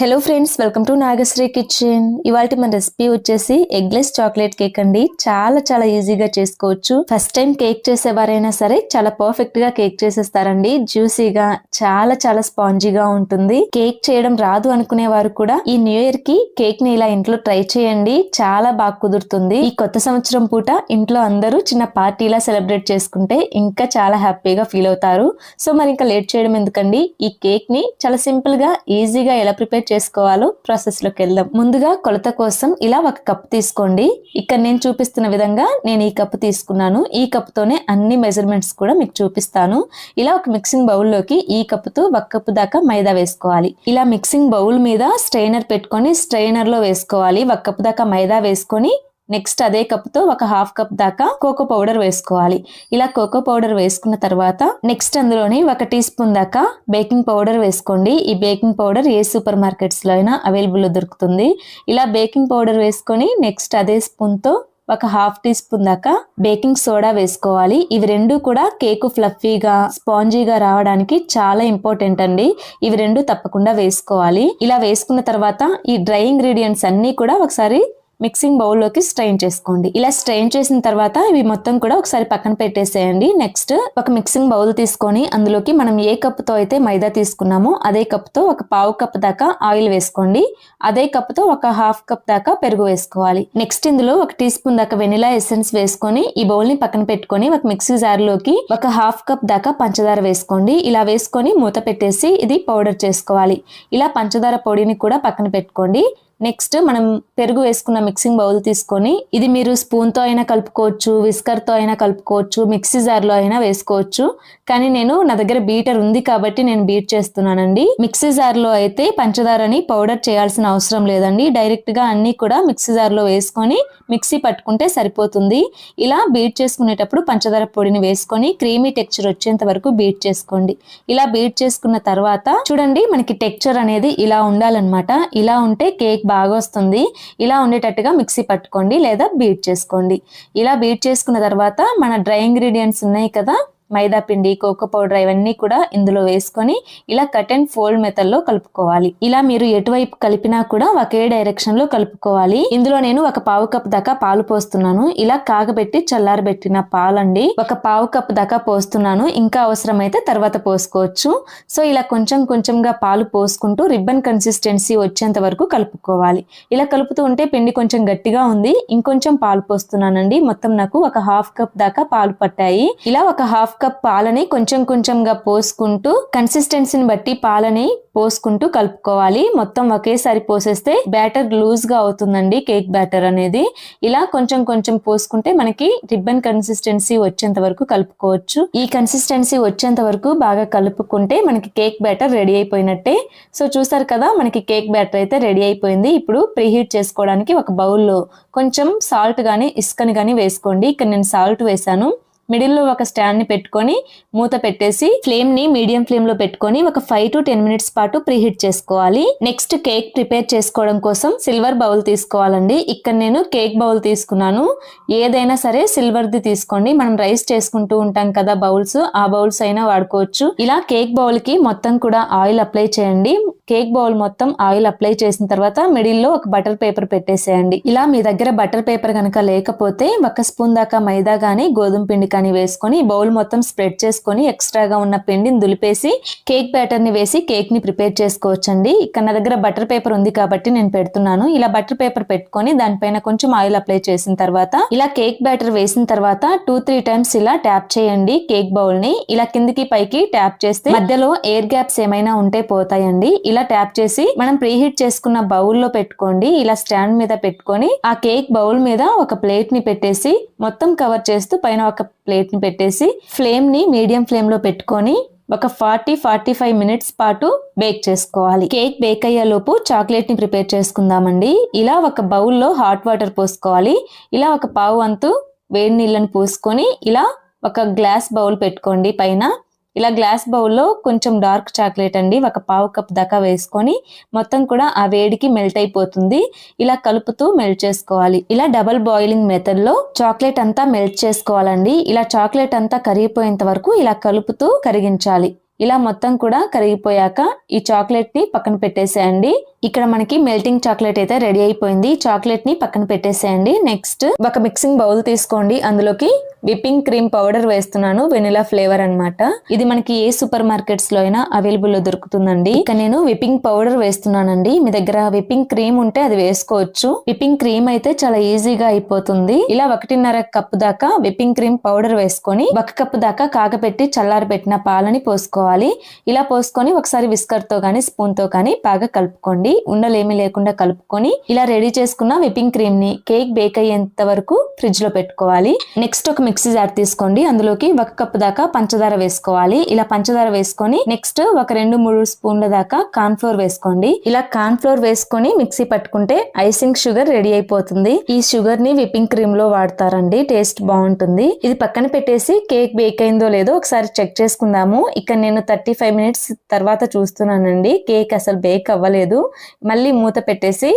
Hello friends welcome to Nagasri kitchen ఇవాళ మన recipe వచ్చేసి ఎగ్లెస్ చాక్లెట్ కేక్ అండి. చాలా చాలా ఈజీగా చేసుకోవచ్చు. ఫస్ట్ టైం కేక్ చేసేవారైనా సరే చాలా పర్ఫెక్ట్గా కేక్ చేసేస్తారండి. జ్యూసీగా చాలా చాలా స్పాంజీగా ఉంటుంది. కేక్ చేయడం రాదు అనుకునే వారు కూడా ఈ న్యూ ఇయర్కి కేక్ని ఇలా ఇంట్లో ట్రై చేయండి. చాలా బాగా కుదురుతుంది. ఈ కొత్త సంవత్సరం పూట ఇంట్లో అందరూ చిన్న పార్టీలా సెలబ్రేట్ చేసుకుంటే ఇంకా చాలా హ్యాపీగా ఫీల్ అవుతారు. సో మరి ఇంకా లేట్ చేయడం ఎందుకండి? ఈ కేక్ని చాలా సింపుల్గా ఈజీగా ఎలా ప్రిపేర్ చేసుకోవాలో ప్రాసెస్లోకి వెళ్దాం. ముందుగా కొలత కోసం ఇలా ఒక కప్ తీసుకోండి. ఇక్కడ నేను చూపిస్తున్న విధంగా నేను ఈ కప్ తీసుకున్నాను. ఈ కప్ తోనే అన్ని మెజర్మెంట్స్ కూడా మీకు చూపిస్తాను. ఇలా ఒక మిక్సింగ్ బౌల్లోకి ఈ కప్తో ఒక కప్పు దాకా మైదా వేసుకోవాలి. ఇలా మిక్సింగ్ బౌల్ మీద స్ట్రైనర్ పెట్టుకొని స్ట్రైనర్లో వేసుకోవాలి. ఒక కప్పు దాకా మైదా వేసుకొని నెక్స్ట్ అదే కప్తో ఒక హాఫ్ కప్ దాకా కోకో పౌడర్ వేసుకోవాలి. ఇలా కోకో పౌడర్ వేసుకున్న తర్వాత నెక్స్ట్ అందులోని ఒక టీ స్పూన్ దాకా బేకింగ్ పౌడర్ వేసుకోండి. ఈ బేకింగ్ పౌడర్ ఏ సూపర్ మార్కెట్స్లో అయినా అవైలబుల్ దొరుకుతుంది. ఇలా బేకింగ్ పౌడర్ వేసుకొని నెక్స్ట్ అదే స్పూన్తో ఒక హాఫ్ టీ స్పూన్ దాకా బేకింగ్ సోడా వేసుకోవాలి. ఇవి రెండు కూడా కేకు ఫ్లఫీగా స్పాంజీగా రావడానికి చాలా ఇంపార్టెంట్ అండి. ఇవి రెండు తప్పకుండా వేసుకోవాలి. ఇలా వేసుకున్న తర్వాత ఈ డ్రై ఇంగ్రీడియంట్స్ అన్ని కూడా ఒకసారి మిక్సింగ్ బౌల్లోకి స్ట్రెయిన్ చేసుకోండి. ఇలా స్ట్రెయిన్ చేసిన తర్వాత ఇవి మొత్తం కూడా ఒకసారి పక్కన పెట్టేసేయండి. నెక్స్ట్ ఒక మిక్సింగ్ బౌల్ తీసుకొని అందులోకి మనం ఏ కప్తో అయితే మైదా తీసుకున్నామో అదే కప్తో ఒక పావు కప్ దాకా ఆయిల్ వేసుకోండి. అదే కప్తో ఒక హాఫ్ కప్ దాకా పెరుగు వేసుకోవాలి. నెక్స్ట్ ఇందులో ఒక టీ స్పూన్ దాకా వెనిలా ఎసెన్స్ వేసుకొని ఈ బౌల్ని పక్కన పెట్టుకొని ఒక మిక్సీ జార్లోకి ఒక హాఫ్ కప్ దాకా పంచదార వేసుకోండి. ఇలా వేసుకొని మూత పెట్టేసి ఇది పౌడర్ చేసుకోవాలి. ఇలా పంచదార పొడిని కూడా పక్కన పెట్టుకోండి. నెక్స్ట్ మనం పెరుగు వేసుకున్న మిక్సింగ్ బౌల్ తీసుకొని ఇది మీరు స్పూన్తో అయినా కలుపుకోవచ్చు విస్కర్తో అయినా కలుపుకోవచ్చు మిక్సీ జార్లో అయినా వేసుకోవచ్చు. కానీ నేను నా దగ్గర బీటర్ ఉంది కాబట్టి నేను బీట్ చేస్తున్నానండి. మిక్సీ జార్లో అయితే పంచదారని పౌడర్ చేయాల్సిన అవసరం లేదండి. డైరెక్ట్గా అన్నీ కూడా మిక్సీ జార్లో వేసుకొని మిక్సీ పట్టుకుంటే సరిపోతుంది. ఇలా బీట్ చేసుకునేటప్పుడు పంచదార పొడిని వేసుకొని క్రీమీ టెక్చర్ వచ్చేంత వరకు బీట్ చేసుకోండి. ఇలా బీట్ చేసుకున్న తర్వాత చూడండి మనకి టెక్చర్ అనేది ఇలా ఉండాలన్నమాట. ఇలా ఉంటే కేక్ బాగా వస్తుంది ఇలా ఉండేటట్టుగా మిక్సీ పట్టుకోండి లేదా బీట్ చేసుకోండి. ఇలా బీట్ చేసుకున్న తర్వాత మన డ్రై ఇంగ్రీడియంట్స్ ఉన్నాయి కదా మైదా పిండి కోకో పౌడర్ ఇవన్నీ కూడా ఇందులో వేసుకొని ఇలా కట్ అండ్ ఫోల్డ్ మెథడ్లో కలుపుకోవాలి. ఇలా మీరు ఎటువైపు కలిపినా కూడా ఒకే డైరెక్షన్లో కలుపుకోవాలి. ఇందులో నేను ఒక పావు కప్ దాకా పాలు పోస్తున్నాను. ఇలా కాగబెట్టి చల్లారబెట్టిన పాలండి. ఒక పావు కప్ దాకా పోస్తున్నాను. ఇంకా అవసరమైతే తర్వాత పోసుకోవచ్చు. సో ఇలా కొంచెం కొంచెంగా పాలు పోసుకుంటూ రిబ్బన్ కన్సిస్టెన్సీ వచ్చేంత వరకు కలుపుకోవాలి. ఇలా కలుపుతూ ఉంటే పిండి కొంచెం గట్టిగా ఉంది. ఇంకొంచెం పాలు పోస్తున్నానండి. మొత్తం నాకు ఒక హాఫ్ కప్ దాకా పాలు పట్టాయి. ఇలా ఒక హాఫ్ కప్ పాలని కొంచెం కొంచెంగా పోసుకుంటూ కన్సిస్టెన్సీని బట్టి పాలని పోసుకుంటూ కలుపుకోవాలి. మొత్తం ఒకేసారి పోసేస్తే బ్యాటర్ లూజ్గా అవుతుందండి కేక్ బ్యాటర్ అనేది. ఇలా కొంచెం కొంచెం పోసుకుంటే మనకి రిబ్బన్ కన్సిస్టెన్సీ వచ్చేంత వరకు కలుపుకోవచ్చు. ఈ కన్సిస్టెన్సీ వచ్చేంత వరకు బాగా కలుపుకుంటే మనకి కేక్ బ్యాటర్ రెడీ అయిపోయినట్టే. సో చూసారు కదా మనకి కేక్ బ్యాటర్ అయితే రెడీ అయిపోయింది. ఇప్పుడు ప్రీహీట్ చేసుకోవడానికి ఒక బౌల్లో కొంచెం సాల్ట్ కానీ ఇసుకని కానీ వేసుకోండి. ఇక్కడ నేను సాల్ట్ వేసాను మిడిల్లో ఒక స్టాండ్ని పెట్టుకొని మూత పెట్టేసి ఫ్లేమ్ని మీడియం ఫ్లేమ్లో పెట్టుకొని ఒక ఫైవ్ టు టెన్ మినిట్స్ పాటు ప్రీహీట్ చేసుకోవాలి. నెక్స్ట్ కేక్ ప్రిపేర్ చేసుకోవడం కోసం సిల్వర్ బౌల్ తీసుకోవాలండి. ఇక్కడ నేను కేక్ బౌల్ తీసుకున్నాను. ఏదైనా సరే సిల్వర్ ది తీసుకోండి. మనం రైస్ చేసుకుంటూ ఉంటాం కదా బౌల్స్ ఆ బౌల్స్ అయినా వాడుకోవచ్చు. ఇలా కేక్ బౌల్కి మొత్తం కూడా ఆయిల్ అప్లై చేయండి. కేక్ బౌల్ మొత్తం ఆయిల్ అప్లై చేసిన తర్వాత మిడిల్లో ఒక బటర్ పేపర్ పెట్టేసేయండి. ఇలా మీ దగ్గర బటర్ పేపర్ కనుక లేకపోతే ఒక స్పూన్ దాకా మైదా కానీ గోధుమ పిండి కానీ వేసుకొని బౌల్ మొత్తం స్ప్రెడ్ చేసుకొని ఎక్స్ట్రాగా ఉన్న పిండిని దులిపేసి కేక్ బ్యాటర్ని వేసి కేక్ని ప్రిపేర్ చేసుకోవచ్చండి. ఇక్కడ నా దగ్గర బటర్ పేపర్ ఉంది కాబట్టి నేను పెడుతున్నాను. ఇలా బటర్ పేపర్ పెట్టుకొని దానిపైన కొంచెం ఆయిల్ అప్లై చేసిన తర్వాత ఇలా కేక్ బ్యాటర్ వేసిన తర్వాత టూ త్రీ టైమ్స్ ఇలా ట్యాప్ చేయండి కేక్ బౌల్ని. ఇలా కిందికి పైకి ట్యాప్ చేస్తే మధ్యలో ఎయిర్ గ్యాప్స్ ఏమైనా ఉంటే పోతాయండి. ఇలా ట్యాప్ చేసి మనం ప్రీహీట్ చేసుకున్న బౌల్లో పెట్టుకోండి. ఇలా స్టాండ్ మీద పెట్టుకొని ఆ కేక్ బౌల్ మీద ఒక ప్లేట్ని పెట్టేసి మొత్తం కవర్ చేస్తూ పైన ఒక ప్లేట్ని పెట్టేసి ఫ్లేమ్ని మీడియం ఫ్లేమ్లో పెట్టుకొని ఒక ఫార్టీ ఫార్టీ ఫైవ్ మినిట్స్ పాటు బేక్ చేసుకోవాలి. కేక్ బేక్ అయ్యేలోపు చాక్లెట్ని ప్రిపేర్ చేసుకుందామండి. ఇలా ఒక బౌల్లో హాట్ వాటర్ పోసుకోవాలి. ఇలా ఒక పావు అంతు వేడి నీళ్ళని పోసుకొని ఇలా ఒక గ్లాస్ బౌల్ పెట్టుకోండి పైన. ఇలా గ్లాస్ బౌల్లో కొంచెం డార్క్ చాక్లెట్ అండి ఒక పావు కప్ దాకా వేసుకొని మొత్తం కూడా ఆ వేడికి మెల్ట్ అయిపోతుంది. ఇలా కలుపుతూ మెల్ట్ చేసుకోవాలి. ఇలా డబల్ బాయిలింగ్ మెథడ్లో చాక్లెట్ అంతా మెల్ట్ చేసుకోవాలండి. ఇలా చాక్లెట్ అంతా కరిగిపోయేంత వరకు ఇలా కలుపుతూ కరిగించాలి. ఇలా మొత్తం కూడా కరిగిపోయాక ఈ చాక్లెట్ని పక్కన పెట్టేసేయండి. ఇక్కడ మనకి మెల్టింగ్ చాక్లెట్ అయితే రెడీ అయిపోయింది. చాక్లెట్ని పక్కన పెట్టేసేయండి. నెక్స్ట్ ఒక మిక్సింగ్ బౌల్ తీసుకోండి. అందులోకి విప్పింగ్ క్రీమ్ పౌడర్ వేస్తున్నాను వెనిలా ఫ్లేవర్ అన్నమాట. ఇది మనకి ఏ సూపర్ మార్కెట్స్లో అయినా అవైలబుల్లో దొరుకుతుందండి. ఇక నేను విప్పింగ్ పౌడర్ వేస్తున్నానండి. మీ దగ్గర విప్పింగ్ క్రీమ్ ఉంటే అది వేసుకోవచ్చు. విప్పింగ్ క్రీమ్ అయితే చాలా ఈజీగా అయిపోతుంది. ఇలా ఒకటిన్నర కప్పు దాకా విప్పింగ్ క్రీమ్ పౌడర్ వేసుకొని ఒక కప్పు దాకా కాగపెట్టి చల్లారి పెట్టిన పాలని పోసుకోవాలి. ఇలా పోసుకొని ఒకసారి విస్కర్తో కానీ స్పూన్తో కానీ బాగా కలుపుకోండి. ఉండలేమి లేకుండా కలుపుకొని ఇలా రెడీ చేసుకున్న విప్పింగ్ క్రీమ్ని కేక్ బేక్ అయ్యేంత వరకు ఫ్రిడ్జ్లో పెట్టుకోవాలి. నెక్స్ట్ ఒక మిక్స్ మిక్సీ జార్ తీసుకోండి. అందులోకి ఒక కప్పు దాకా పంచదార వేసుకోవాలి. ఇలా పంచదార వేసుకొని నెక్స్ట్ ఒక రెండు మూడు స్పూన్ల దాకా కార్న్ ఫ్లోర్ వేసుకోండి. ఇలా కార్న్ ఫ్లోర్ వేసుకొని మిక్సీ పట్టుకుంటే ఐసింగ్ షుగర్ రెడీ అయిపోతుంది. ఈ షుగర్ని విప్పింగ్ క్రీమ్లో వాడతారండి. టేస్ట్ బాగుంటుంది. ఇది పక్కన పెట్టేసి కేక్ బేక్ అయిందో లేదో ఒకసారి చెక్ చేసుకుందాము. ఇక్కడ నేను థర్టీ ఫైవ్ మినిట్స్ తర్వాత చూస్తున్నానండి. కేక్ అసలు బేక్ అవ్వలేదు. మళ్ళీ మూత పెట్టేసి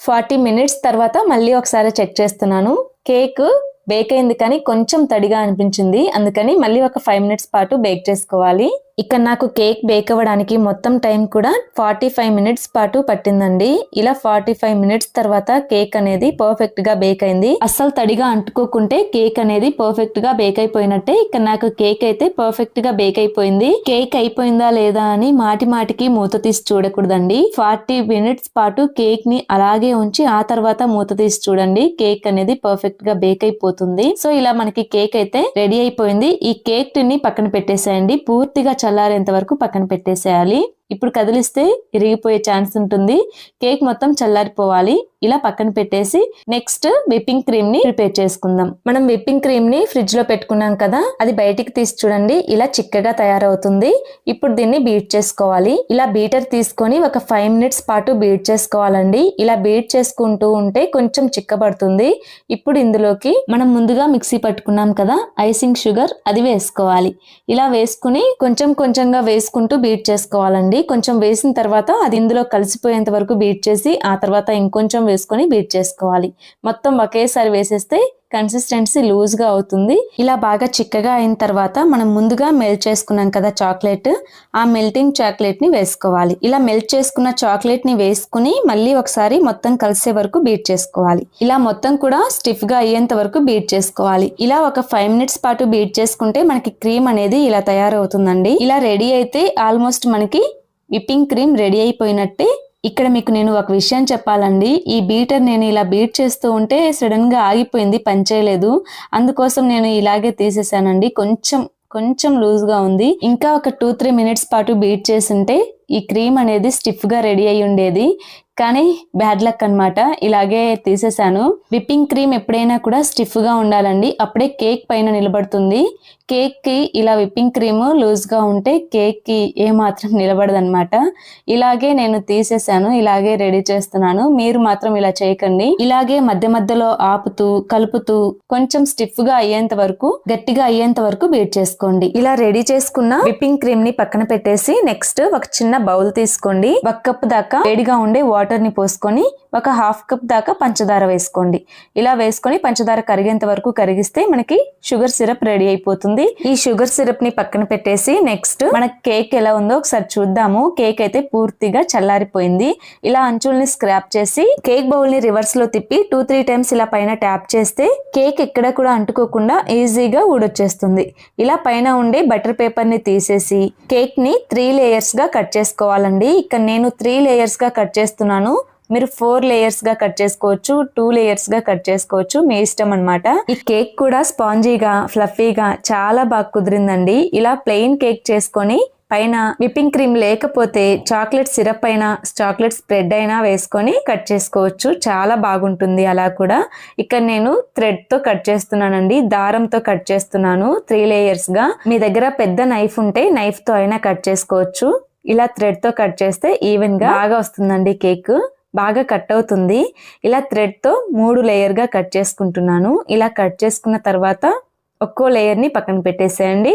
ఫార్టీ మినిట్స్ తర్వాత మళ్ళీ ఒకసారి చెక్ చేస్తున్నాను. కేక్ బేక్ అయింది కానీ కొంచెం తడిగా అనిపించింది. అందుకని మళ్ళీ ఒక ఫైవ్ మినిట్స్ పాటు బేక్ చేసుకోవాలి. ఇక్కడ నాకు కేక్ బేక్ అవ్వడానికి మొత్తం టైం కూడా ఫార్టీ ఫైవ్ మినిట్స్ పాటు పట్టిందండి. ఇలా ఫార్టీ ఫైవ్ మినిట్స్ తర్వాత కేక్ అనేది పర్ఫెక్ట్గా బేక్ అయింది. అస్సలు తడిగా అంటుకోకుంటే కేక్ అనేది పర్ఫెక్ట్గా బేక్ అయిపోయినట్టే ఇక్కడ నాకు కేక్ అయితే పర్ఫెక్ట్గా బేక్ అయిపోయింది. కేక్ అయిపోయిందా లేదా అని మాటి మాటికి మూత తీసి చూడకూడదండి. ఫార్టీ మినిట్స్ పాటు కేక్ని అలాగే ఉంచి ఆ తర్వాత మూత తీసి చూడండి. కేక్ అనేది పర్ఫెక్ట్గా బేక్ అయిపోతుంది. సో ఇలా మనకి కేక్ అయితే రెడీ అయిపోయింది. ఈ కేక్ని పక్కన పెట్టేసేయండి. పూర్తిగా చల్లారేంత వరకు పక్కన పెట్టేసేయాలి. ఇప్పుడు కదిలిస్తే ఇరిగిపోయే ఛాన్స్ ఉంటుంది. కేక్ మొత్తం చల్లారిపోవాలి. ఇలా పక్కన పెట్టేసి నెక్స్ట్ విప్పింగ్ క్రీమ్ని ప్రిపేర్ చేసుకుందాం. మనం విప్పింగ్ క్రీమ్ని ఫ్రిడ్జ్లో పెట్టుకున్నాం కదా అది బయటికి తీసి చూడండి ఇలా చిక్కగా తయారవుతుంది. ఇప్పుడు దీన్ని బీట్ చేసుకోవాలి. ఇలా బీటర్ తీసుకొని ఒక ఫైవ్ మినిట్స్ పాటు బీట్ చేసుకోవాలండి. ఇలా బీట్ చేసుకుంటూ ఉంటే కొంచెం చిక్కబడుతుంది. ఇప్పుడు ఇందులోకి మనం ముందుగా మిక్సీ పట్టుకున్నాం కదా ఐసింగ్ షుగర్ అది వేసుకోవాలి. ఇలా వేసుకుని కొంచెం కొంచెంగా వేసుకుంటూ బీట్ చేసుకోవాలండి. కొంచెం వేసిన తర్వాత అది ఇందులో కలిసిపోయేంత వరకు బీట్ చేసి ఆ తర్వాత ఇంకొంచెం వేసుకొని బీట్ చేసుకోవాలి. మొత్తం ఒకేసారి వేసేస్తే కన్సిస్టెన్సీ లూజ్గా అవుతుంది. ఇలా బాగా చిక్కగా అయిన తర్వాత మనం ముందుగా మెల్ట్ చేసుకున్నాం కదా చాక్లెట్ ఆ మెల్టింగ్ చాక్లెట్ని వేసుకోవాలి. ఇలా మెల్ట్ చేసుకున్న చాక్లెట్ని వేసుకుని మళ్ళీ ఒకసారి మొత్తం కలిసే వరకు బీట్ చేసుకోవాలి. ఇలా మొత్తం కూడా స్టిఫ్గా అయ్యేంత వరకు బీట్ చేసుకోవాలి. ఇలా ఒక ఫైవ్ మినిట్స్ పాటు బీట్ చేసుకుంటే మనకి క్రీమ్ అనేది ఇలా తయారవుతుందండి. ఇలా రెడీ అయితే ఆల్మోస్ట్ మనకి విప్పింగ్ క్రీమ్ రెడీ అయిపోయినట్టే ఇక్కడ మీకు నేను ఒక విషయం చెప్పాలండి. ఈ బీటర్ నేను ఇలా బీట్ చేస్తూ ఉంటే సడన్గా ఆగిపోయింది పనిచేయలేదు అందుకోసం నేను ఇలాగే తీసేసానండి. కొంచెం కొంచెం లూజ్గా ఉంది. ఇంకా ఒక టూ త్రీ మినిట్స్ పాటు బీట్ చేసింటే ఈ క్రీమ్ అనేది స్టిఫ్గా రెడీ అయి ఉండేది. కానీ బ్యాడ్ లక్ అన్నమాట. ఇలాగే తీసేసాను విప్పింగ్ క్రీమ్ ఎప్పుడైనా కూడా స్టిఫ్గా ఉండాలండి. అప్పుడే కేక్ పైన నిలబడుతుంది. కేక్కి ఇలా విప్పింగ్ క్రీమ్ లూజ్గా ఉంటే కేక్కి ఏ మాత్రం ఇలాగే నేను తీసేసాను ఇలాగే రెడీ చేస్తున్నాను. మీరు మాత్రం ఇలా చేయకండి. ఇలాగే మధ్య మధ్యలో ఆపుతూ కలుపుతూ కొంచెం స్టిఫ్గా అయ్యేంత వరకు గట్టిగా అయ్యేంత వరకు బీట్ చేసుకోండి. ఇలా రెడీ చేసుకున్న విప్పింగ్ క్రీమ్ని పక్కన పెట్టేసి నెక్స్ట్ ఒక చిన్న బౌల్ తీసుకోండి. ఒక కప్ దాకా వేడిగా ఉండే వాటర్ని పోసుకొని ఒక హాఫ్ కప్ దాకా పంచదార వేసుకోండి. ఇలా వేసుకొని పంచదార కరిగేంత వరకు కరిగిస్తే మనకి షుగర్ సిరప్ రెడీ అయిపోతుంది. ఈ షుగర్ సిరప్ని పక్కన పెట్టేసి నెక్స్ట్ మన కేక్ ఎలా ఉందో ఒకసారి చూద్దాము. కేక్ అయితే పూర్తిగా చల్లారిపోయింది. ఇలా అంచుల్ని స్క్రాప్ చేసి కేక్ బౌల్ని రివర్స్లో తిప్పి టూ త్రీ టైమ్స్ ఇలా పైన ట్యాప్ చేస్తే కేక్ ఎక్కడ కూడా అంటుకోకుండా ఈజీగా ఊడొచ్చేస్తుంది. ఇలా పైన ఉండే బటర్ పేపర్ని తీసేసి కేక్ని త్రీ లేయర్స్గా కట్ చేసుకోవాలండి. ఇక్కడ నేను త్రీ లేయర్స్గా కట్ చేస్తున్నాను. మీరు ఫోర్ లేయర్స్గా కట్ చేసుకోవచ్చు టూ లేయర్స్గా కట్ చేసుకోవచ్చు. మీ ఇష్టం అనమాట ఈ కేక్ కూడా స్పాంజీగా ఫ్లఫీగా చాలా బాగా కుదిరిందండి. ఇలా ప్లెయిన్ కేక్ చేసుకొని పైన విప్పింగ్ క్రీమ్ లేకపోతే చాక్లెట్ సిరప్ అయినా చాక్లెట్ స్ప్రెడ్ అయినా వేసుకొని కట్ చేసుకోవచ్చు. చాలా బాగుంటుంది అలా కూడా. ఇక్కడ నేను థ్రెడ్తో కట్ చేస్తున్నానండి. దారంతో కట్ చేస్తున్నాను త్రీ లేయర్స్గా మీ దగ్గర పెద్ద నైఫ్ ఉంటే నైఫ్తో అయినా కట్ చేసుకోవచ్చు. ఇలా థ్రెడ్తో కట్ చేస్తే ఈవెన్గా బాగా వస్తుందండి కేక్. బాగా కట్ అవుతుంది. ఇలా థ్రెడ్తో మూడు లేయర్గా కట్ చేసుకుంటున్నాను. ఇలా కట్ చేసుకున్న తర్వాత ఒక్కో లేయర్ని పక్కన పెట్టేసేయండి.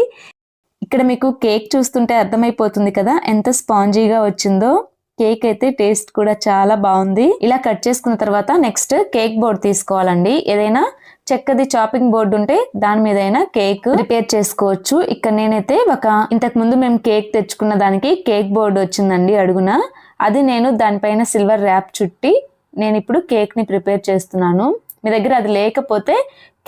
ఇక్కడ మీకు కేక్ చూస్తుంటే అర్థమైపోతుంది కదా ఎంత స్పాంజీగా వచ్చిందో. కేక్ అయితే టేస్ట్ కూడా చాలా బాగుంది. ఇలా కట్ చేసుకున్న తర్వాత నెక్స్ట్ కేక్ బోర్డ్ తీసుకోవాలండి. ఏదైనా చెక్కది చాపింగ్ బోర్డు ఉంటే దాని మీద అయినా కేక్ ప్రిపేర్ చేసుకోవచ్చు. ఇక్కడ నేనైతే ఒక ఇంతకు ముందు మేము కేక్ తెచ్చుకున్న దానికి కేక్ బోర్డు వచ్చిందండి అడుగున. అది నేను దానిపైన సిల్వర్ ర్యాప్ చుట్టి నేను ఇప్పుడు కేక్ని ప్రిపేర్ చేస్తున్నాను. మీ దగ్గర అది లేకపోతే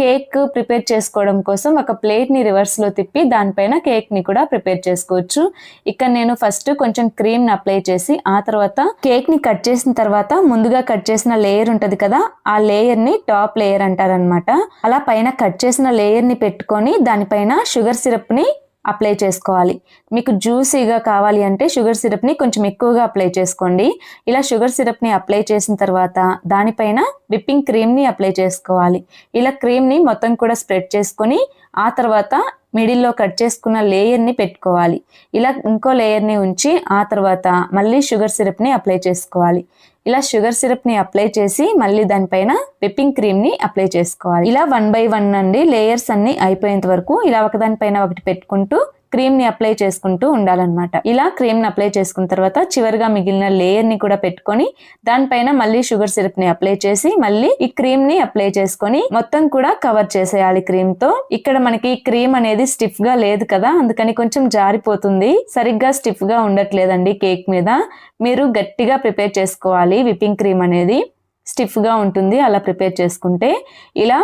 కేక్ ప్రిపేర్ చేసుకోవడం కోసం ఒక ప్లేట్ని రివర్స్లో తిప్పి దానిపైన కేక్ని కూడా ప్రిపేర్ చేసుకోవచ్చు. ఇక్కడ నేను ఫస్ట్ కొంచెం క్రీమ్ని అప్లై చేసి ఆ తర్వాత కేక్ని కట్ చేసిన తర్వాత ముందుగా కట్ చేసిన లేయర్ ఉంటుంది కదా ఆ లేయర్ని టాప్ లేయర్ అంటారనమాట అలా పైన కట్ చేసిన లేయర్ని పెట్టుకొని దానిపైన షుగర్ సిరప్ని అప్లై చేసుకోవాలి. మీకు జ్యూసీగా కావాలి అంటే షుగర్ సిరప్ని కొంచెం ఎక్కువగా అప్లై చేసుకోండి. ఇలా షుగర్ సిరప్ని అప్లై చేసిన తర్వాత దానిపైన విప్పింగ్ క్రీమ్ని అప్లై చేసుకోవాలి. ఇలా క్రీమ్ని మొత్తం కూడా స్ప్రెడ్ చేసుకొని ఆ తర్వాత మిడిల్లో కట్ చేసుకున్న లేయర్ని పెట్టుకోవాలి. ఇలా ఇంకో లేయర్ని ఉంచి ఆ తర్వాత మళ్ళీ షుగర్ సిరప్ని అప్లై చేసుకోవాలి. ఇలా షుగర్ సిరప్ని అప్లై చేసి మళ్ళీ దానిపైన విప్పింగ్ క్రీమ్ని అప్లై చేసుకోవాలి. ఇలా వన్ బై వన్ అండి లేయర్స్ అన్ని అయిపోయేంత వరకు ఇలా ఒకదానిపైన ఒకటి పెట్టుకుంటూ క్రీమ్ని అప్లై చేసుకుంటూ ఉండాలన్నమాట. ఇలా క్రీమ్ని అప్లై చేసుకున్న తర్వాత చివరిగా మిగిలిన లేయర్ని కూడా పెట్టుకొని దానిపైన మళ్ళీ షుగర్ సిరప్ని అప్లై చేసి మళ్ళీ ఈ క్రీమ్ని అప్లై చేసుకొని మొత్తం కూడా కవర్ చేసేయాలి క్రీమ్తో. ఇక్కడ మనకి క్రీమ్ అనేది స్టిఫ్గా లేదు కదా అందుకని కొంచెం జారిపోతుంది. సరిగ్గా స్టిఫ్గా ఉండట్లేదండి కేక్ మీద. మీరు గట్టిగా ప్రిపేర్ చేసుకోవాలి విప్పింగ్ క్రీమ్ అనేది. స్టిఫ్గా ఉంటుంది అలా ప్రిపేర్ చేసుకుంటే. ఇలా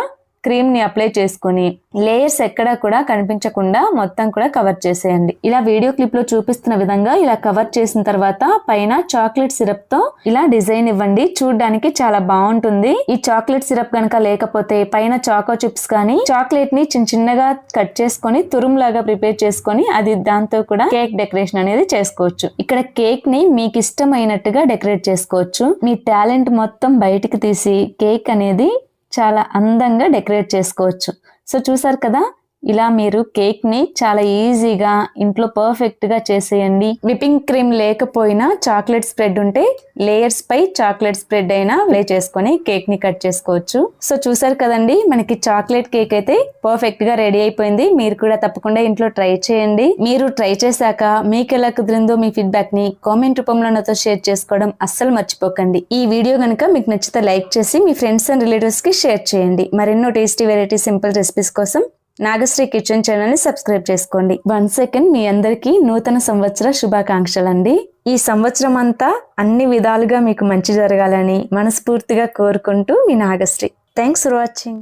క్రీమ్ని అప్లై చేసుకొని లేయర్స్ ఎక్కడా కూడా కనిపించకుండా మొత్తం కూడా కవర్ చేసేయండి. ఇలా వీడియో క్లిప్లో చూపిస్తున్న విధంగా ఇలా కవర్ చేసిన తర్వాత పైన చాక్లెట్ సిరప్తో ఇలా డిజైన్ ఇవ్వండి. చూడడానికి చాలా బాగుంటుంది. ఈ చాక్లెట్ సిరప్ కనుక లేకపోతే పైన చాకో చిప్స్ కానీ చాక్లెట్ని చిన్న చిన్నగా కట్ చేసుకొని తురుములాగా ప్రిపేర్ చేసుకొని అది దాంతో కూడా కేక్ డెకరేషన్ అనేది చేసుకోవచ్చు. ఇక్కడ కేక్ని మీకు ఇష్టమైనట్టుగా డెకరేట్ చేసుకోవచ్చు. మీ టాలెంట్ మొత్తం బయటికి తీసి కేక్ అనేది చాలా అందంగా డెకరేట్ చేసుకోవచ్చు. సో చూసారు కదా ఇలా మీరు కేక్ని చాలా ఈజీగా ఇంట్లో పర్ఫెక్ట్గా చేసేయండి. విప్పింగ్ క్రీమ్ లేకపోయినా చాక్లెట్ స్ప్రెడ్ ఉంటే లేయర్స్ పై చాక్లెట్ స్ప్రెడ్ అయినా లే చేసుకొని కేక్ని కట్ చేసుకోవచ్చు. సో చూసారు కదండి మనకి చాక్లెట్ కేక్ అయితే పర్ఫెక్ట్గా రెడీ అయిపోయింది. మీరు కూడా తప్పకుండా ఇంట్లో ట్రై చేయండి. మీరు ట్రై చేశాక మీకు ఎలా కుదిరిందో మీ ఫీడ్బ్యాక్ని కామెంట్ రూపంలో నాతో షేర్ చేసుకోవడం అస్సలు మర్చిపోకండి. ఈ వీడియో కనుక మీకు నచ్చితే లైక్ చేసి మీ ఫ్రెండ్స్ అండ్ రిలేటివ్స్కి షేర్ చేయండి. మరెన్నో టేస్టీ వెరైటీ సింపుల్ రెసిపీస్ కోసం నాగశ్రీ కిచెన్ ఛానల్ని సబ్స్క్రైబ్ చేసుకోండి. వన్ సెకండ్ మీ అందరికీ నూతన సంవత్సర శుభాకాంక్షలు అండి ఈ సంవత్సరం అంతా అన్ని విధాలుగా మీకు మంచి జరగాలని మనస్ఫూర్తిగా కోరుకుంటూ మీ నాగశ్రీ. Thanks for watching